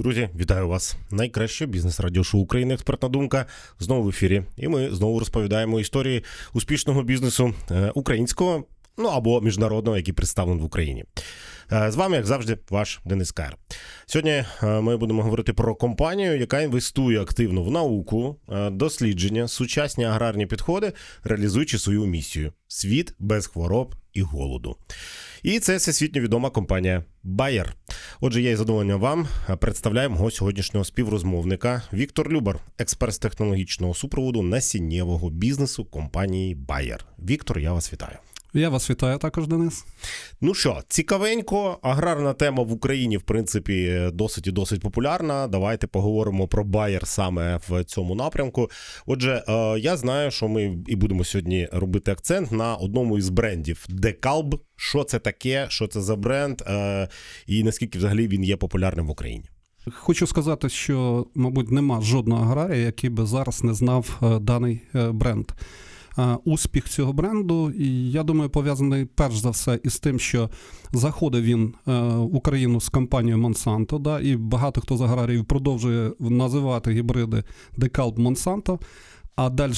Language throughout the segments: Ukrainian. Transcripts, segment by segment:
Друзі, вітаю вас! Найкраще бізнес радіошоу України Експертна думка знову в ефірі. І ми знову розповідаємо історії успішного бізнесу е, українського, ну або міжнародного, який представлений в Україні. Е, З вами, як завжди, ваш Денис Кайр. Сьогодні е, ми будемо говорити про компанію, яка інвестує активно в науку, дослідження, сучасні аграрні підходи, реалізуючи свою місію світ без хвороб і голоду. І це всесвітньо відома компанія Bayer. Отже, я із задоволенням вам представляю мого сьогоднішнього співрозмовника Віктор Любар, експерт з технологічного супроводу насіннєвого бізнесу компанії Bayer. Віктор, я вас вітаю. Я вас вітаю також, Денис. Ну що, цікавенько, аграрна тема в Україні, в принципі, досить і досить популярна. Давайте поговоримо про Bayer саме в цьому напрямку. Отже, е, я знаю, що ми і будемо сьогодні робити акцент на одному із брендів Decalb. Що це таке, що це за бренд, е, і наскільки взагалі він є популярним в Україні. Хочу сказати, що, мабуть, нема жодного аграрія, який би зараз не знав е, даний бренд. Е, Успіх цього бренду, і я думаю, пов'язаний перш за все із тим, що заходив він е, в Україну з компанією Monsanto, да, і багато хто з аграріїв продовжує називати гібриди Decalb Monsanto. А далі,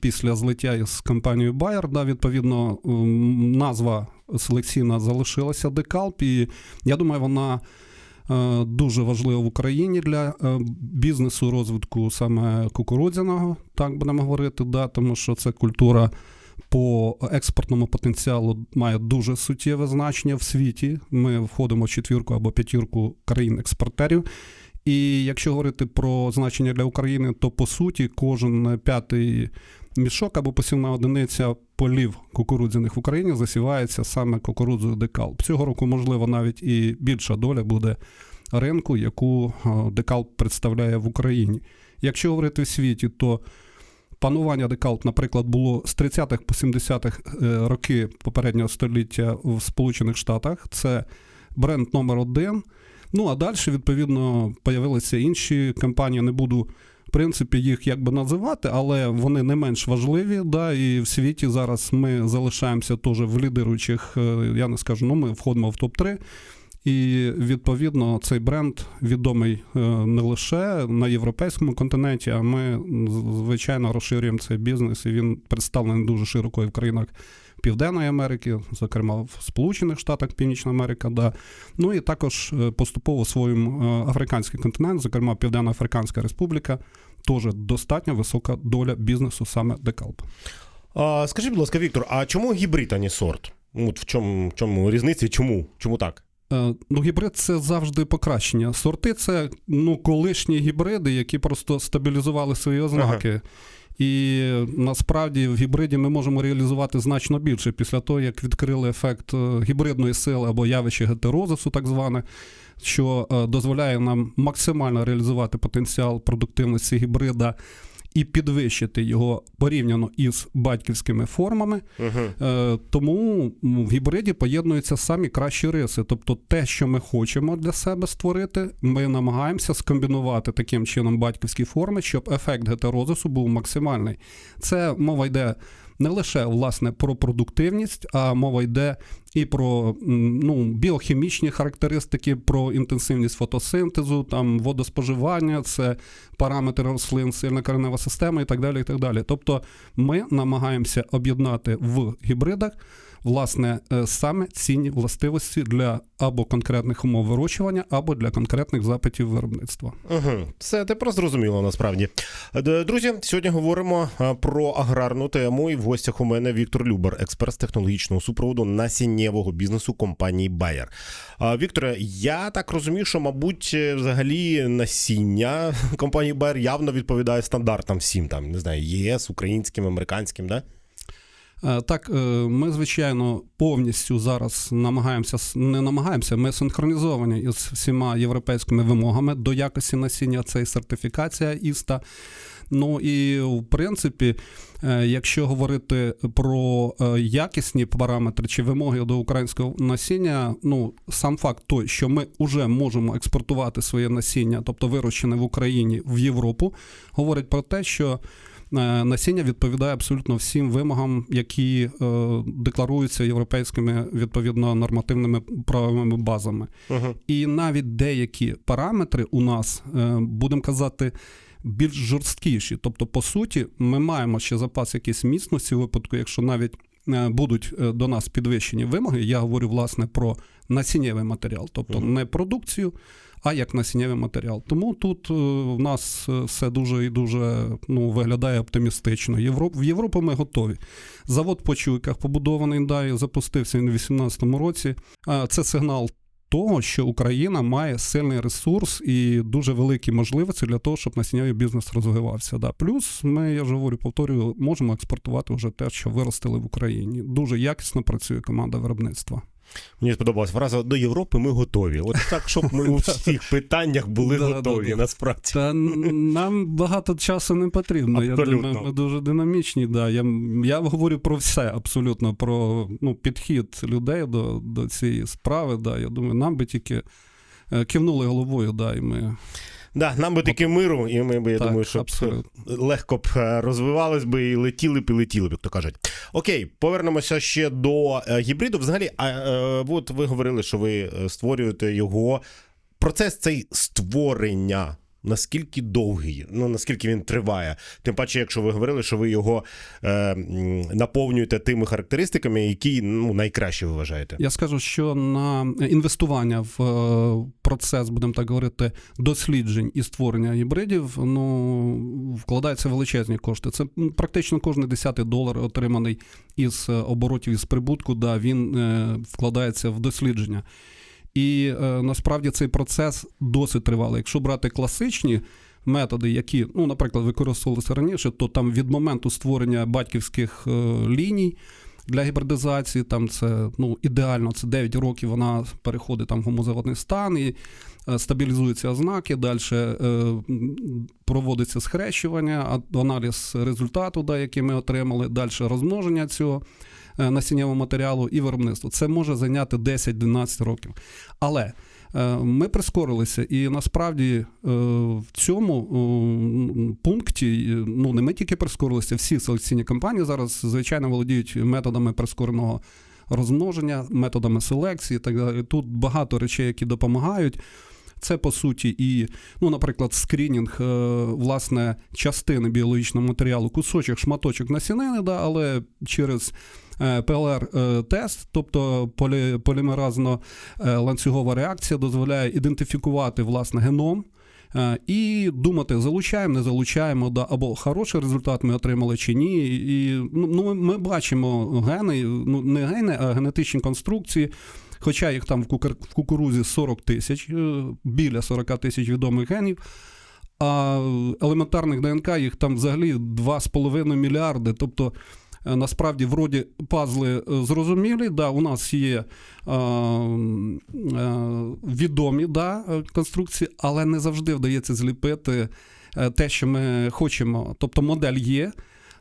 після злиття із компанією Bayer, да, відповідно, назва селекційна залишилася Decalb, і я думаю, вона дуже важлива в Україні для е, бізнесу розвитку саме кукурудзяного, так будемо говорити, да, тому що це культура. По експортному потенціалу має дуже суттєве значення в світі. Ми входимо в четвірку або п'ятірку країн-експортерів. І якщо говорити про значення для України, то по суті кожен п'ятий мішок або посівна одиниця полів кукурудзяних в Україні засівається саме кукурудзою декалп. Цього року, можливо, навіть і більша доля буде ринку, яку е, декалп представляє в Україні. Якщо говорити в світі, то панування декалп, наприклад, було з 30-х по 70-х е, роки попереднього століття в Сполучених Штатах. Це бренд номер один. Ну а далі, відповідно, появилися інші компанії. Не буду принципі їх якби називати, але вони не менш важливі. Да, І в світі зараз ми залишаємося теж в лідируючих. е, Я не скажу, ну ми входимо в топ 3 і відповідно цей бренд відомий е, не лише на європейському континенті, а ми звичайно розширюємо цей бізнес. І він представлений дуже широко і в країнах Південної Америки, зокрема в Сполучених Штатах, Північна Америка, да. ну і також е, поступово своїм е, африканський континент, зокрема Південно-Африканська Республіка, теж достатньо висока доля бізнесу саме декалп. Скажіть, будь ласка, Віктор, а чому гібрид, а не сорт? Ну, От в чому, в чому різниця? Чому? Чому так? Е, Ну, гібрид це завжди покращення. Сорти це ну, колишні гібриди, які просто стабілізували свої ознаки. І насправді в гібриді ми можемо реалізувати значно більше після того, як відкрили ефект е, гібридної сили або явище гетерозису, так зване, що е, дозволяє нам максимально реалізувати потенціал продуктивності гібрида і підвищити його порівняно із батьківськими формами. Е, Тому в гібриді поєднуються самі кращі риси. Тобто те, що ми хочемо для себе створити, ми намагаємося скомбінувати таким чином батьківські форми, щоб ефект гетерозису був максимальний. Це мова йде не лише власне про продуктивність, а мова йде і про ну, біохімічні характеристики, про інтенсивність фотосинтезу, там водоспоживання, це параметри рослин, сильна коренева система і так далі. І так далі. Тобто ми намагаємося об'єднати в гібридах власне е, саме цінні властивості для або конкретних умов вирощування, або для конкретних запитів виробництва. Угу. Це тепер зрозуміло насправді. Друзі, сьогодні говоримо про аграрну тему. І в гостях у мене Віктор Любар, експерт з технологічного супроводу насіннєвого бізнесу компанії Bayer. Вікторе, я так розумію, що, мабуть, е, взагалі насіння компанії Bayer явно відповідає стандартам всім там, не знаю, ЄС, українським, американським, да? Е, Так, е, ми, звичайно, повністю зараз намагаємося, не намагаємося, ми синхронізовані із всіма європейськими вимогами до якості насіння, це і сертифікація ІСТА. Ну і в принципі, е, якщо говорити про якісні параметри чи вимоги до українського насіння, ну сам факт той, що ми вже можемо експортувати своє насіння, тобто вирощене в Україні в Європу, говорить про те, що насіння відповідає абсолютно всім вимогам, які е, декларуються європейськими відповідно нормативними правовими базами. Угу. І навіть деякі параметри у нас, е, будемо казати, більш жорсткіші. Тобто, по суті, ми маємо ще запас якийсь міцності у випадку, якщо навіть е, будуть е, до нас підвищені вимоги. Я говорю власне про насіннєвий матеріал, тобто не продукцію, а як насіннєвий матеріал. Тому тут е, в нас е, все дуже і дуже ну, виглядає оптимістично. Європ, в Європу ми готові. Завод по чуйках побудований, да, і запустився він у 2018 році. А, Це сигнал того, що Україна має сильний ресурс і дуже великі можливості для того, щоб насіннєвий бізнес розвивався. Да. Плюс ми, я ж говорю, повторюю, можемо експортувати вже те, що виростили в Україні. Дуже якісно працює команда виробництва. Мені сподобалась фраза до Європи ми готові. От так, щоб ми у всіх питаннях були готові, насправді. Та нам багато часу не потрібно. Я думаю, ми дуже динамічні. Да. Я, я говорю про все абсолютно, про ну, підхід людей до, до цієї справи. Да. Я думаю, нам би тільки е, кивнули головою, да, і ми Да, нам би таки миру, і ми би, я Так, думаю, що абсолютно. легко б е, розвивались би і летіли б і летіли б, як то кажуть. Окей, повернемося ще до е, гібриду. Взагалі, а а от ви говорили, що ви е, створюєте його. Процес цей створення. Наскільки довгий, ну наскільки він триває? Тим паче, якщо ви говорили, що ви його е, наповнюєте тими характеристиками, які ну, найкраще вважаєте. Я скажу, що на інвестування в е, процес, будемо так говорити, досліджень і створення гібридів, ну вкладаються величезні кошти. Це практично кожен десятий долар, отриманий із е, оборотів із прибутку, да, він е, вкладається в дослідження. І е, насправді цей процес досить тривалий. Якщо брати класичні методи, які, ну, наприклад, використовувалися раніше, то там від моменту створення батьківських е, ліній для гібридизації, там це ну, ідеально, це 9 років вона переходить там в гомозаводний стан і е, стабілізуються ознаки, далі е, проводиться схрещування, аналіз результату, да, який ми отримали, далі розмноження цього насіннєвого матеріалу і виробництво. Це може зайняти 10-12 років. Але е, ми прискорилися, і насправді е, в цьому е, пункті е, ну не ми тільки прискорилися, всі селекційні компанії зараз звичайно володіють методами прискореного розмноження, методами селекції. і Так далі. Тут багато речей, які допомагають. Це по суті і, ну, наприклад, скрінінг е, власне частини біологічного матеріалу, кусочок, шматочок насінини, да, але через е, ПЛР-тест, тобто полі, полімеразно е, ланцюгова реакція, дозволяє ідентифікувати власне геном. е, І думати, залучаємо, не залучаємо, да, або хороший результат ми отримали чи ні. І ну, ми бачимо гени, ну не гени, а генетичні конструкції. Хоча їх там в, кукур- кукурузі 40 тисяч, е, біля 40 тисяч відомих генів, а елементарних ДНК їх там взагалі 2,5 мільярди. Тобто, е, насправді, вроді пазли е, зрозумілі, да, у нас є е, е, відомі да, конструкції, але не завжди вдається зліпити те, що ми хочемо. Тобто модель є.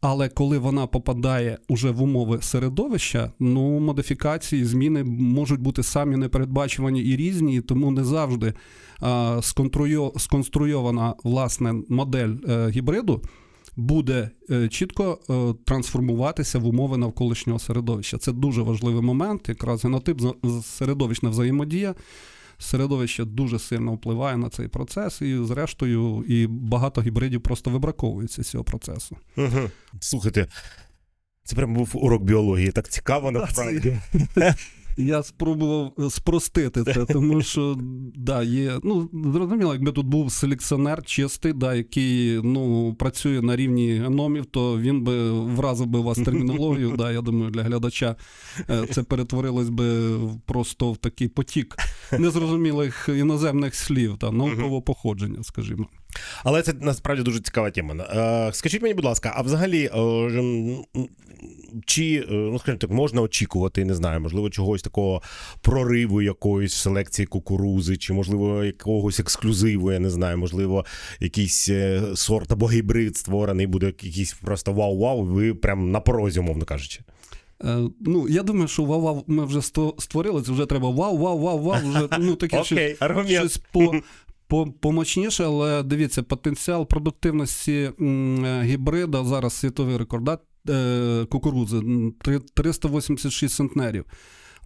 Але коли вона попадає уже в умови середовища, ну модифікації, зміни можуть бути самі непередбачувані і різні, і тому не завжди а, сконструйо- сконструйована власне модель е, гібриду буде е, чітко е, трансформуватися в умови навколишнього середовища. Це дуже важливий момент, якраз генотип середовищна взаємодія. Середовище дуже сильно впливає на цей процес, і зрештою, і багато гібридів просто вибраковуються з цього процесу. Угу. Слухайте, це прям був урок біології. Так цікаво, насправді. Я спробував е, спростити це, тому що да, є. Ну, зрозуміло, якби тут був селекціонер чистий, да, який ну, працює на рівні геномів, то він би вразив би вас термінологію. Да, я думаю, для глядача е, це перетворилось би просто в такий потік незрозумілих іноземних слів та наукового походження, скажімо. Але це насправді дуже цікава тема. Е, Скажіть мені, будь ласка, а взагалі, чи ну скажімо так, можна очікувати, не знаю, можливо, чогось такого прориву якоїсь селекції кукурузи, чи можливо якогось ексклюзиву, я не знаю, можливо, якийсь е, сорт або гібрид створений, буде якийсь просто вау-вау, ви прям на порозі, умовно кажучи. Е, ну, я думаю, що вау-вау ми вже створили, це вже треба вау-вау-вау-вау, вже ну таке щось, Окей, щось по, По- Помочніше, але дивіться, потенціал продуктивності е, гібрида зараз світовий рекорд да? е, кукурудзи 386 центнерів.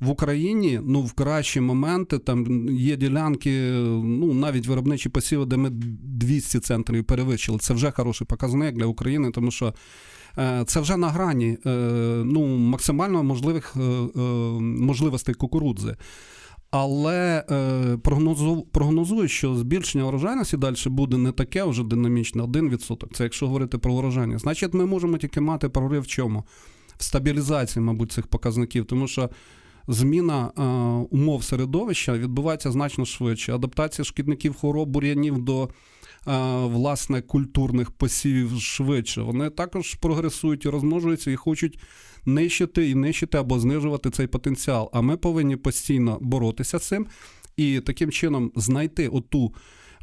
В Україні ну, в кращі моменти там є ділянки, ну навіть виробничі посіви, де ми 200 центрів перевищили. Це вже хороший показник для України, тому що е, це вже на грані е, ну, максимально можливих е, можливостей кукурудзи. Але прогнозую, що збільшення урожайності далі буде не таке вже динамічне, 1%. Це якщо говорити про урожайність. Значить, ми можемо тільки мати прорив в чому? В стабілізації, мабуть, цих показників, тому що зміна е, умов середовища відбувається значно швидше. Адаптація шкідників хвороб, бур'янів до е, власне культурних посівів швидше. Вони також прогресують і розмножуються і хочуть нищити і нищити або знижувати цей потенціал. А ми повинні постійно боротися з цим і таким чином знайти оту.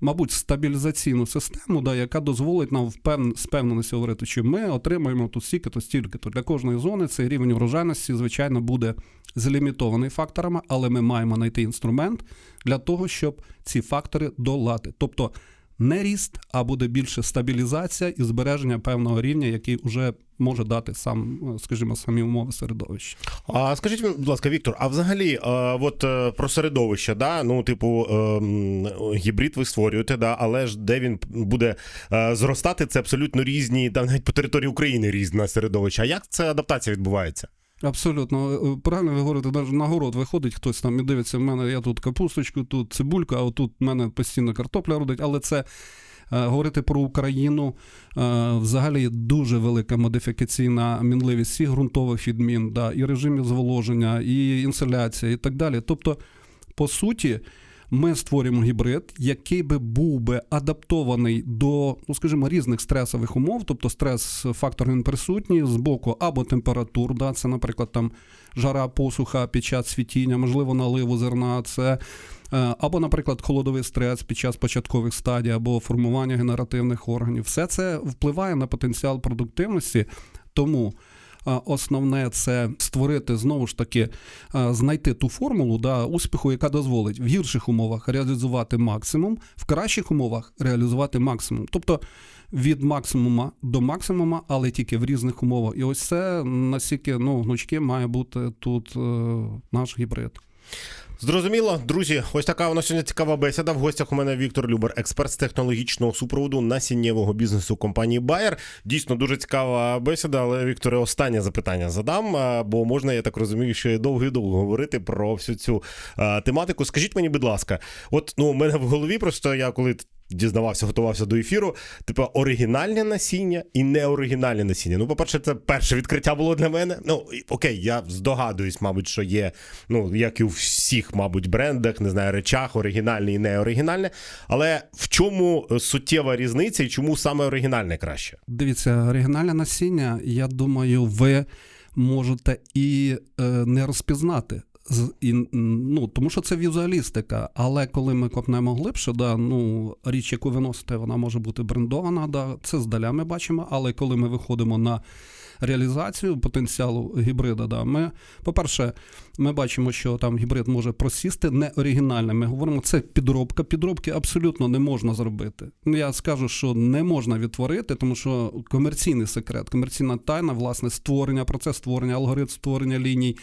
Мабуть, стабілізаційну систему, да, яка дозволить нам впевн... з говорити, що ми отримаємо тут стільки-то, стільки-то. Для кожної зони цей рівень врожайності, звичайно, буде злімітований факторами, але ми маємо знайти інструмент для того, щоб ці фактори долати. Тобто не ріст, а буде більше стабілізація і збереження певного рівня, який вже може дати сам, е, скажімо, самі умови середовища. А скажіть, будь ласка, Віктор, а взагалі, е, от е, про середовище, да? ну, типу, гібрид ви створюєте, да? але ж де він буде зростати, це абсолютно різні, там навіть по території України різне середовище. А як ця адаптація відбувається? Абсолютно Е, правильно ви говорите, навіть на город виходить хтось там і дивиться, в мене я тут капусточку, тут цибулька, а отут в мене постійно картопля родить, але це. е, Говорити про Україну е, взагалі дуже велика модифікаційна мінливість всіх ґрунтових відмін, да, і режимів зволоження, і інсоляція, і так далі. Тобто, по суті, ми створюємо гібрид, який би був би адаптований до, ну скажімо, різних стресових умов, тобто стрес-фактор він присутній з боку або температур, да, це, наприклад, там жара, посуха під час світіння, можливо, наливу зерна, це е, або, наприклад, холодовий стрес під час початкових стадій, або формування генеративних органів. Все це впливає на потенціал продуктивності, тому. Основне це створити знову ж таки, знайти ту формулу да, успіху, яка дозволить в гірших умовах реалізувати максимум, в кращих умовах реалізувати максимум. Тобто від максимума до максимума, але тільки в різних умовах. І ось це настільки ну, гнучки має бути тут е, наш гібрид. Зрозуміло, друзі, ось така у нас сьогодні цікава бесіда. В гостях у мене Віктор Любер, експерт з технологічного супроводу насіннєвого бізнесу компанії Bayer. Дійсно дуже цікава бесіда, але Вікторе, останнє запитання задам, бо можна, я так розумію, ще довго і довго говорити про всю цю а, тематику. Скажіть мені, будь ласка, от ну у мене в голові просто я коли. Дізнавався, готувався до ефіру. Типу, оригінальне насіння і неоригінальне насіння. Ну, по-перше, це перше відкриття було для мене. Ну, окей, я здогадуюсь, мабуть, що є, ну, як і у всіх, мабуть, брендах, не знаю, речах, оригінальне і неоригінальне. Але в чому е, суттєва різниця і чому саме оригінальне краще? Дивіться, оригінальне насіння, я думаю, ви можете і е, не розпізнати. І, ну, тому що це візуалістика. Але коли ми копнемо глибше, да, ну, річ, яку ви носите, вона може бути брендована, да, це здаля ми бачимо. Але коли ми виходимо на реалізацію потенціалу гібрида, да, ми, по-перше, ми бачимо, що там гібрид може просісти не оригінальне. Ми говоримо, це підробка. Підробки абсолютно не можна зробити. Ну, Я скажу, що не можна відтворити, тому що комерційний секрет, комерційна тайна, власне, створення, процес створення, алгоритм створення ліній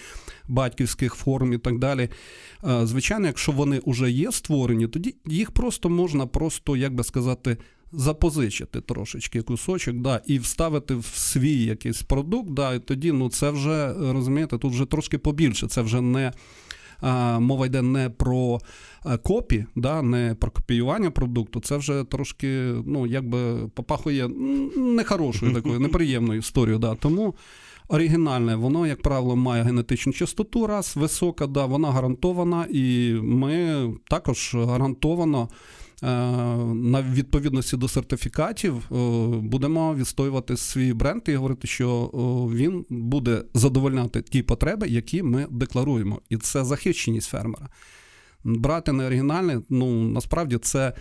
батьківських форм і так далі. Е, Звичайно, якщо вони вже є створені, тоді їх просто можна просто, як би сказати, запозичити трошечки кусочок, да, і вставити в свій якийсь продукт, да, і тоді ну, це вже, розумієте, тут вже трошки побільше. Це вже не. Мова йде не про копі, да, не про копіювання продукту. Це вже трошки, ну, якби попахує нехорошою такою, неприємною історією. Да. Тому оригінальне, воно, як правило, має генетичну частоту, раз висока, да, вона гарантована, і ми також гарантовано. Е, На відповідності до сертифікатів е, будемо відстоювати свій бренд і говорити, що він буде задовольняти ті потреби, які ми декларуємо, і це захищеність фермера. Брати не оригінальне, ну насправді це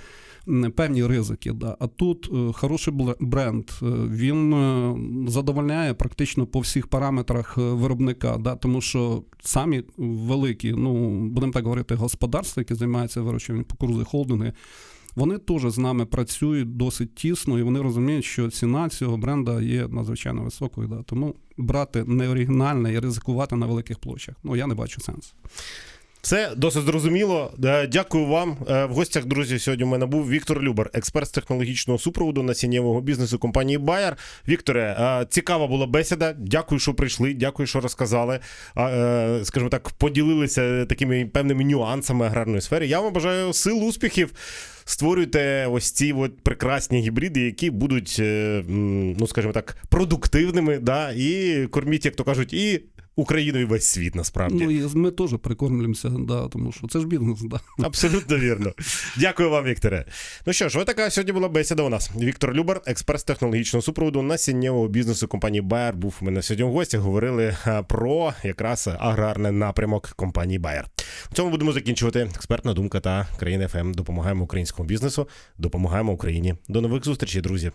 певні ризики. Да. А тут е, хороший бренд, е, він е, задовольняє практично по всіх параметрах виробника, да, тому що самі великі, ну будемо так говорити, господарства, які займаються вирощуванням кукурудзи, холдинги. Вони теж з нами працюють досить тісно, і вони розуміють, що ціна цього бренда є надзвичайно високою. Да. Тому брати неоригінальне і ризикувати на великих площах. Ну я не бачу сенсу. Це досить зрозуміло. Е, Дякую вам. Е, В гостях, друзі, сьогодні у мене був Віктор Любар, експерт з технологічного супроводу насіннєвого бізнесу компанії Bayer. Вікторе, е, цікава була бесіда. Дякую, що прийшли. Дякую, що розказали. Скажімо так, поділилися такими певними нюансами аграрної сфери. Я вам бажаю сил, успіхів. Створюйте ось ці от прекрасні гібриди, які будуть, ну скажімо так, продуктивними, да, і корміть, як то кажуть, і Україну, і весь світ насправді. Ну і ми теж прикормлюємося, да, тому що це ж бізнес. Да. Абсолютно вірно. Дякую вам, Вікторе. Ну що ж, ось така сьогодні була бесіда у нас. Віктор Любар, експерт з технологічного супроводу насіннєвого бізнесу компанії Bayer, був у мене сьогодні в гості. Говорили про якраз аграрний напрямок компанії Bayer. В цьому будемо закінчувати. Експертна думка та країна ФМ. Допомагаємо українському бізнесу, допомагаємо Україні. До нових зустрічей, друзі.